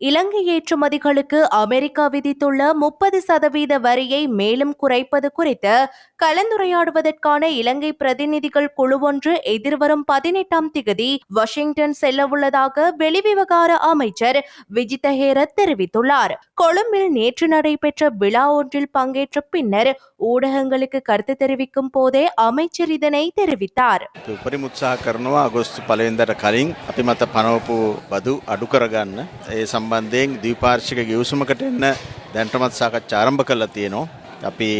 இலங்கை ஏற்றுமதிகளுக்கு America விதித்துள்ள முப்பது சதவீத வரியை மேலும் குறைப்பது குறித்து கலந்துரையாடுவதற்கான இலங்கை பிரதிநிதிகள் குழு ஒன்று எதிர்வரும் பதினெட்டாம் திகதி வாஷிங்டன் செல்லவுள்ளதாக வெளிவிவகார அமைச்சர் விஜித ஹேரத் தெரிவித்துள்ளார் கொழும்பில் நேற்று நடைபெற்ற விழா ஒன்றில் பங்கேற்ற பின்னர் ஊடகங்களுக்கு கருத்து தெரிவிக்கும் போதே அமைச்சர் இதனை தெரிவித்தார் අපි උපරිම උත්සාහ කරනවා අගොස්තු පලවෙන්දට කලින් අපි මත පනවපු බදු අඩු කරගන්න ඒ සම්බන්ධයෙන් දීපාර්ශික ගියවසුමකට එන්න දැන්ටමත් සාකච්ඡා ආරම්භ කරලා තියෙනවා. අපි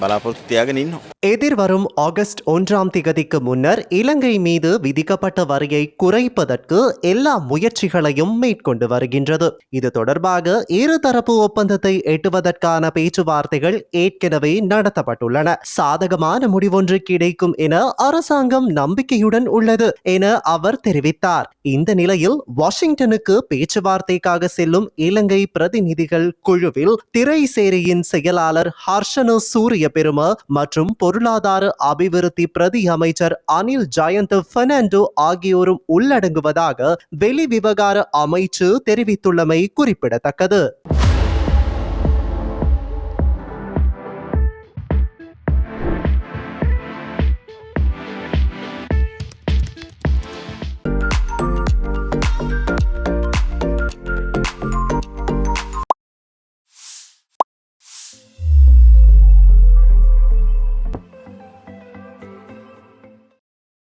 බලාපොරොත්තු තියාගෙන ඉන්නවා எதிர்வரும் ஆகஸ்ட் ஒன்றாம் திகதிக்கு முன்னர் இலங்கை மீது விதிக்கப்பட்ட வரியை குறைப்பதற்கு எல்லா முயற்சிகளையும் மேற்கொண்டு வருகின்றது இது தொடர்பாக இருதரப்பு ஒப்பந்தத்தை எட்டுவதற்கான பேச்சுவார்த்தைகள் ஏற்கனவே நடத்தப்பட்டுள்ளன சாதகமான முடிவொன்று கிடைக்கும் என அரசாங்கம் நம்பிக்கையுடன் உள்ளது என அவர் தெரிவித்தார் இந்த நிலையில் வாஷிங்டனுக்கு பேச்சுவார்த்தைக்காக செல்லும் இலங்கை பிரதிநிதிகள் குழுவில் திரைசேரியின் செயலாளர் ஹர்ஷனு சூரிய பெரும மற்றும் பொருளாதார அபிவிருத்தி பிரதி அமைச்சர் அனில் ஜயந்த் பெர்னாண்டோ ஆகியோரும் உள்ளடங்குவதாக வெளிவிவகார அமைச்சு தெரிவித்துள்ளமை குறிப்பிடத்தக்கது.